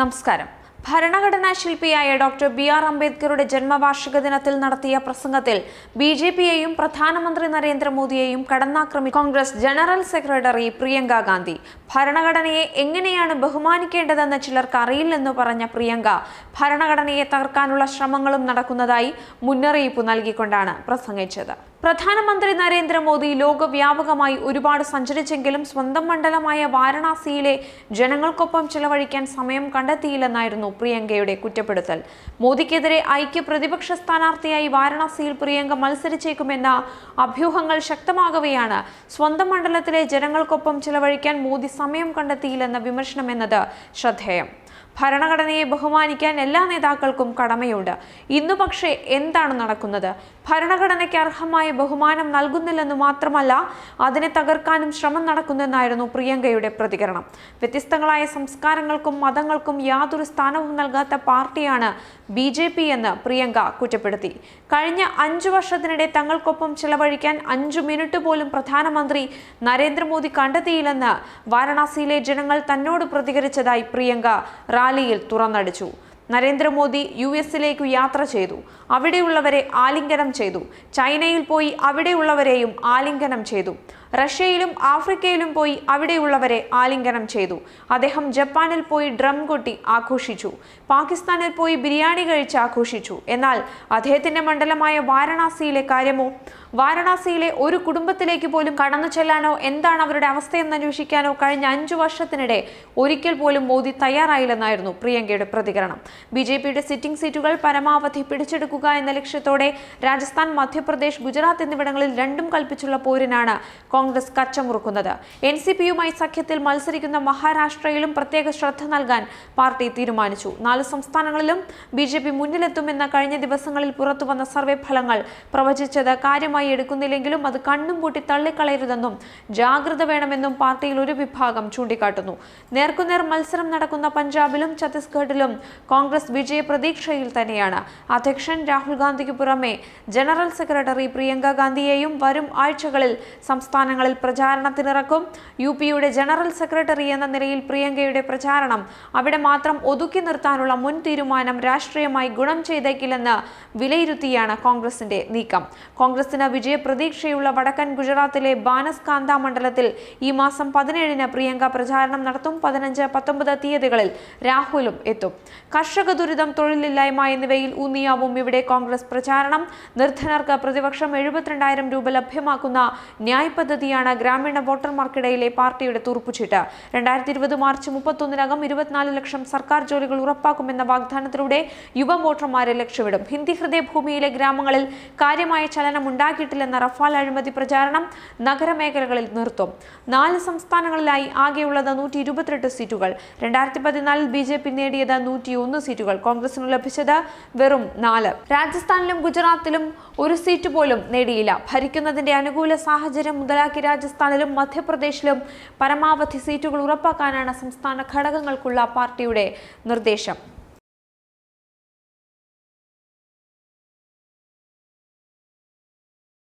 നമസ്കാരം. ഭരണഘടനാ ശില്പിയായ doctor B R അംബേദ്കറുടെ ജന്മവാർഷിക ദിനത്തിൽ നടത്തിയ പ്രസംഗത്തിൽ ബി ജെ പിയെയും പ്രധാനമന്ത്രി നരേന്ദ്രമോദിയെയും കടന്നാക്രമി കോൺഗ്രസ് ജനറൽ സെക്രട്ടറി പ്രിയങ്ക ഗാന്ധി. ഭരണഘടനയെ എങ്ങനെയാണ് ബഹുമാനിക്കേണ്ടതെന്ന് ചിലർക്ക് അറിയില്ലെന്ന് പറഞ്ഞ പ്രിയങ്ക ഭരണഘടനയെ തകർക്കാനുള്ള ശ്രമങ്ങളും നടക്കുന്നതായി മുന്നറിയിപ്പ് നൽകിക്കൊണ്ടാണ് പ്രസംഗിച്ചത്. പ്രധാനമന്ത്രി നരേന്ദ്രമോദി ലോകവ്യാപകമായി ഒരുപാട് സഞ്ചരിച്ചെങ്കിലും സ്വന്തം മണ്ഡലമായ വാരണാസിയിലെ ജനങ്ങൾക്കൊപ്പം ചെലവഴിക്കാൻ സമയം കണ്ടെത്തിയില്ലെന്നായിരുന്നു പ്രിയങ്കയുടെ കുറ്റപ്പെടുത്തൽ. മോദിക്കെതിരെ ഐക്യ പ്രതിപക്ഷ സ്ഥാനാർത്ഥിയായി വാരണാസിയിൽ പ്രിയങ്ക മത്സരിച്ചേക്കുമെന്ന അഭ്യൂഹങ്ങൾ ശക്തമാകവെയാണ് സ്വന്തം മണ്ഡലത്തിലെ ജനങ്ങൾക്കൊപ്പം ചെലവഴിക്കാൻ മോദി സമയം കണ്ടെത്തിയില്ലെന്ന വിമർശനമെന്നത് ശ്രദ്ധേയം. ഭരണഘടനയെ ബഹുമാനിക്കാൻ എല്ലാ നേതാക്കൾക്കും കടമയുണ്ട്. ഇന്നു പക്ഷേ എന്താണ് നടക്കുന്നത്? ഭരണഘടനയ്ക്ക് അർഹമായ ബഹുമാനം നൽകുന്നില്ലെന്ന് മാത്രമല്ല അതിനെ തകർക്കാനും ശ്രമം നടക്കുന്നെന്നായിരുന്നു പ്രിയങ്കയുടെ പ്രതികരണം. വ്യത്യസ്തങ്ങളായ സംസ്കാരങ്ങൾക്കും മതങ്ങൾക്കും യാതൊരു സ്ഥാനവും നൽകാത്ത പാർട്ടിയാണ് ബി ജെ പി എന്ന് പ്രിയങ്ക കുറ്റപ്പെടുത്തി. കഴിഞ്ഞ അഞ്ചു വർഷത്തിനിടെ തങ്ങൾക്കൊപ്പം ചിലവഴിക്കാൻ അഞ്ചു മിനിറ്റ് പോലും പ്രധാനമന്ത്രി നരേന്ദ്രമോദി കണ്ടെത്തിയില്ലെന്ന് വാരണാസിയിലെ ജനങ്ങൾ തന്നോട് പ്രതികരിച്ചതായി പ്രിയങ്ക റാലിയിൽ തുറന്നടിച്ചു. നരേന്ദ്രമോദി യു എസിലേക്കു യാത്ര ചെയ്തു. അവിടെയുള്ളവരെ ആലിംഗനം ചെയ്തു. ചൈനയിൽ പോയി അവിടെയുള്ളവരെയും ആലിംഗനം ചെയ്തു. റഷ്യയിലും ആഫ്രിക്കയിലും പോയി അവിടെയുള്ളവരെ ആലിംഗനം ചെയ്തു. അദ്ദേഹം ജപ്പാനിൽ പോയി ഡ്രം കൊട്ടി ആഘോഷിച്ചു. പാകിസ്ഥാനിൽ പോയി ബിരിയാണി കഴിച്ച് ആഘോഷിച്ചു. എന്നാൽ അദ്ദേഹത്തിന്റെ മണ്ഡലമായ വാരണാസിയിലെ കാര്യമോ? വാരണാസിയിലെ ഒരു കുടുംബത്തിലേക്ക് പോലും കടന്നു ചെല്ലാനോ എന്താണ് അവരുടെ അവസ്ഥയെന്ന് അന്വേഷിക്കാനോ കഴിഞ്ഞ അഞ്ചു വർഷത്തിനിടെ ഒരിക്കൽ പോലും മോദി തയ്യാറായില്ലെന്നായിരുന്നു പ്രിയങ്കയുടെ പ്രതികരണം. ബി ജെ പിയുടെ സിറ്റിംഗ് സീറ്റുകൾ പരമാവധി പിടിച്ചെടുക്കുക എന്ന ലക്ഷ്യത്തോടെ രാജസ്ഥാൻ മധ്യപ്രദേശ് ഗുജറാത്ത് എന്നിവിടങ്ങളിൽ രണ്ടും കൽപ്പിച്ചുള്ള പോരിനാണ് കോൺഗ്രസ് കച്ചമുറുക്കുന്നത്. എൻ സി പിയുമായി സഖ്യത്തിൽ മത്സരിക്കുന്ന മഹാരാഷ്ട്രയിലും പ്രത്യേക ശ്രദ്ധ നൽകാൻ പാർട്ടി തീരുമാനിച്ചു. നാല് സംസ്ഥാനങ്ങളിലും ബി ജെ പി മുന്നിലെത്തുമെന്ന കഴിഞ്ഞ ദിവസങ്ങളിൽ പുറത്തുവന്ന സർവേ ഫലങ്ങൾ പ്രവചിച്ചത് കാര്യമായി എടുക്കുന്നില്ലെങ്കിലും അത് കണ്ണും പൂട്ടി തള്ളിക്കളയരുതെന്നും ജാഗ്രത വേണമെന്നും പാർട്ടിയിൽ ഒരു വിഭാഗം ചൂണ്ടിക്കാട്ടുന്നു. നേർക്കുനേർ മത്സരം നടക്കുന്ന പഞ്ചാബിലും ഛത്തീസ്ഗഡിലും കോൺഗ്രസ് വിജയ പ്രതീക്ഷയിൽ തന്നെയാണ്. അധ്യക്ഷൻ രാഹുൽ ഗാന്ധിക്ക് പുറമെ ജനറൽ സെക്രട്ടറി പ്രിയങ്ക ഗാന്ധിയെയും വരും ആഴ്ചകളിൽ സംസ്ഥാനങ്ങളിൽ പ്രചാരണത്തിനിറക്കും. യു പിയുടെ ജനറൽ സെക്രട്ടറി എന്ന നിലയിൽ പ്രിയങ്കയുടെ പ്രചാരണം അവിടെ മാത്രം ഒതുക്കി നിർത്താനുള്ള മുൻ തീരുമാനം രാഷ്ട്രീയമായി ഗുണം ചെയ്തേക്കില്ലെന്ന് വിലയിരുത്തിയാണ് കോൺഗ്രസിന്റെ നീക്കം. കോൺഗ്രസിന് വിജയ പ്രതീക്ഷയുള്ള വടക്കൻ ഗുജറാത്തിലെ ബാനസ്കാന്ത മണ്ഡലത്തിൽ ഈ മാസം പതിനേഴിന് പ്രിയങ്ക പ്രചാരണം നടത്തും. പതിനഞ്ച് പത്തൊമ്പത് തീയതികളിൽ രാഹുലും എത്തും. കർഷക ദുരിതം തൊഴിലില്ലായ്മ എന്നിവയിൽ ഊന്നിയാവും ഇവിടെ കോൺഗ്രസ് പ്രചാരണം. നിർധനർക്ക് പ്രതിപക്ഷം എഴുപത്തിരണ്ടായിരം രൂപ ലഭ്യമാക്കുന്ന ന്യായ് പദ്ധതിയാണ് ഗ്രാമീണ വോട്ടർമാർക്കിടയിലെ പാർട്ടിയുടെ തുറപ്പുചീട്ട് രണ്ടായിരത്തി ഇരുപത് മാർച്ച് മുപ്പത്തൊന്നിനകം ഇരുപത്തിനാല് ലക്ഷം സർക്കാർ ജോലികൾ ഉറപ്പാക്കുമെന്ന വാഗ്ദാനത്തിലൂടെ യുവ വോട്ടർമാരെ ലക്ഷ്യമിടും. ഹിന്ദി ഹൃദയഭൂമിയിലെ ഗ്രാമങ്ങളിൽ കാര്യമായ ചലനം ഉണ്ടാക്കിയിട്ടില്ലെന്ന റഫാൽ അഴിമതി പ്രചാരണം നഗരമേഖലകളിൽ നിർത്തും. നാല് സംസ്ഥാനങ്ങളിലായി ആകെയുള്ളത് നൂറ്റി ഇരുപത്തിരണ്ട് സീറ്റുകൾ. രണ്ടായിരത്തി പതിനാലിൽ ബി ജെ പി നേടിയത് നൂറ്റിയൊന്ന് സീറ്റുകൾ. കോൺഗ്രസിന് ലഭിച്ചത് വെറും നാല്. രാജസ്ഥാനിലും ഗുജറാത്തിലും ഒരു സീറ്റ് പോലും നേടിയില്ല. ഭരിക്കുന്നതിന്റെ അനുകൂല സാഹചര്യം മുതലാക്കി രാജസ്ഥാനിലും മധ്യപ്രദേശിലും പരമാവധി സീറ്റുകൾ ഉറപ്പാക്കാനാണ് സംസ്ഥാന ഘടകങ്ങൾക്കുള്ള പാർട്ടിയുടെ നിർദ്ദേശം.